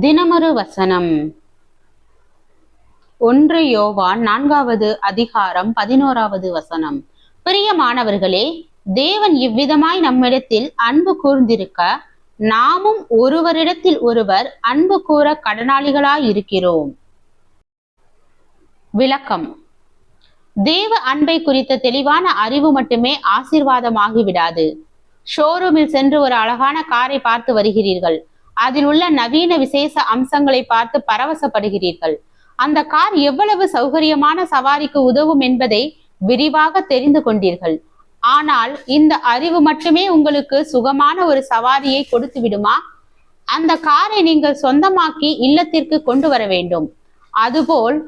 தினமொரு வசனம். ஒன்று யோவான் நான்காவது அதிகாரம் பதினோராவது வசனம். பிரியமானவர்களே தேவன் இவ்விதமாய் நம்மிடத்தில் அன்பு கூர்ந்திருக்க நாமும் ஒருவரிடத்தில் ஒருவர் அன்பு கூற கடனாளிகளாய் இருக்கிறோம். விளக்கம். தேவ அன்பை குறித்த தெளிவான அறிவு மட்டுமே ஆசீர்வாதமாகிவிடாது. ஷோரூமில் சென்று ஒரு அழகான காரை பார்த்து வருகிறீர்கள். அதில் உள்ள நவீன விசேஷ அம்சங்களை பார்த்து பரவசப்படுகிறீர்கள். அந்த கார் எவ்வளவு சௌகரியமான சவாரிக்கு உதவும் என்பதை விரிவாக தெரிந்து கொண்டீர்கள். ஆனால் இந்த அறிவு மட்டுமே உங்களுக்கு சுகமான ஒரு சவாரியை கொடுத்து விடுமா? அந்த காரை நீங்கள் சொந்தமாக்கி இல்லத்திற்கு கொண்டு வர வேண்டும். அதுபோல்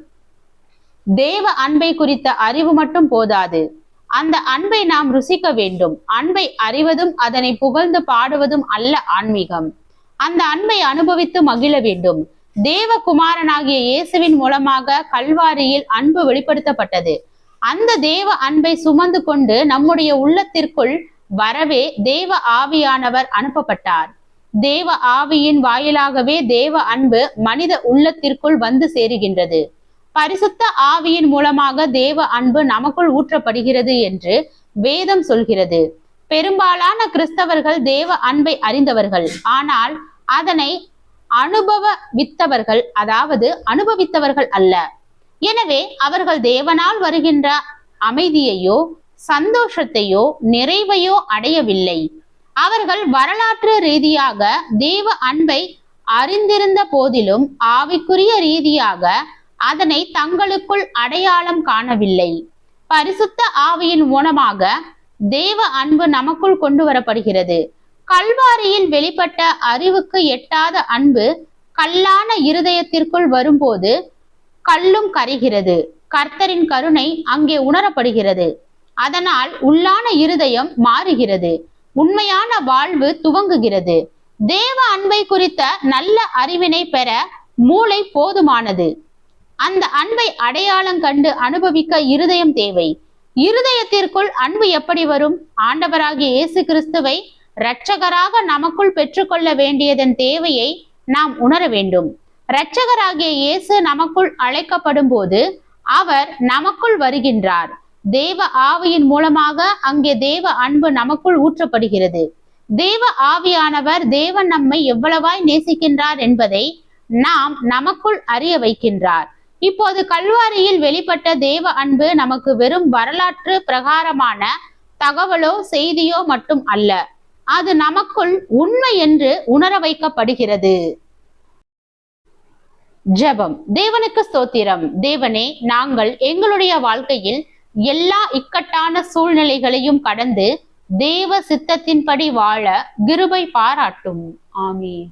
தேவ அன்பை குறித்த அறிவு மட்டும் போதாது. அந்த அன்பை நாம் ருசிக்க வேண்டும். அன்பை அறிவதும் அதனை புகழ்ந்து பாடுவதும் அல்ல ஆன்மீகம். அந்த அன்பை அனுபவித்து மகிழ வேண்டும். தேவகுமாரனாகிய இயேசுவின் மூலமாக கல்வாரியில் அன்பு வெளிப்படுத்தப்பட்டது. அந்த தேவ அன்பை சுமந்து கொண்டு நம்முடைய உள்ளத்திற்குள் வரவே தேவ ஆவியானவர் அனுப்பப்பட்டார். தேவ ஆவியின் வாயிலாகவே தேவ அன்பு மனித உள்ளத்திற்குள் வந்து சேருகின்றது. பரிசுத்த ஆவியின் மூலமாக தேவ அன்பு நமக்குள் ஊற்றப்படுகிறது என்று வேதம் சொல்கிறது. பெரும்பாலான கிறிஸ்தவர்கள் தேவ அன்பை அறிந்தவர்கள். ஆனால் அதனை அனுபவ வித்தவர்கள் அதாவது அனுபவித்தவர்கள் அல்ல. எனவே அவர்கள் தேவனால் வருகின்ற அமைதியையோ சந்தோஷத்தையோ நிறைவையோ அடையவில்லை. அவர்கள் வரலாற்று ரீதியாக தேவ அன்பை அறிந்திருந்த போதிலும் ஆவிக்குரிய ரீதியாக அதனை தங்களுக்குள் அடையாளம் காணவில்லை. பரிசுத்த ஆவியின் மூலமாக தேவ அன்பு நமக்குள் கொண்டு வரப்படுகிறது. கல்வாரியில் வெளிப்பட்ட அறிவுக்கு எட்டாத அன்பு கல்லான இருதயத்திற்குள் வரும்போது கல்லும் கரைகிறது. கர்த்தரின் கருணை அங்கே உணரப்படுகிறது. அதனால் உள்ளான இருதயம் மாறுகிறது. உண்மையான வாழ்வு துவங்குகிறது. தேவ அன்பை குறித்த நல்ல அறிவினை பெற மூளை போதுமானது. அந்த அன்பை அடையாளம் கண்டு அனுபவிக்க இருதயம் தேவை. இருதயத்திற்குள் அன்பு எப்படி வரும்? ஆண்டவராகிய இயேசு கிறிஸ்துவை இரட்சகராக நமக்குள் பெற்றுக்கொள்ள வேண்டியதன் தேவையை நாம் உணர வேண்டும். இரட்சகராகிய இயேசு நமக்குள் அழைக்கப்படும் போது அவர் நமக்குள் வருகின்றார். தேவ ஆவியின் மூலமாக அங்கே தேவ அன்பு நமக்குள் ஊற்றப்படுகிறது. தேவ ஆவியானவர் தேவன் நம்மை எவ்வளவாய் நேசிக்கின்றார் என்பதை நாம் நமக்குள் அறிய வைக்கின்றார். இப்போது கல்வாரியில் வெளிப்பட்ட தேவ அன்பு நமக்கு வெறும் வரலாற்று பிரகாரமான தகவலோ செய்தியோ மட்டும் அல்ல. அது நமக்குள் உண்மை என்று உணர வைக்கப்படுகிறது. ஜெபம். தேவனுக்கு ஸ்தோத்திரம். தேவனே நாங்கள் எங்களுடைய வாழ்க்கையில் எல்லா இக்கட்டான சூழ்நிலைகளையும் கடந்து தேவ சித்தத்தின்படி வாழ கிருபை பாராட்டும். ஆமீன்.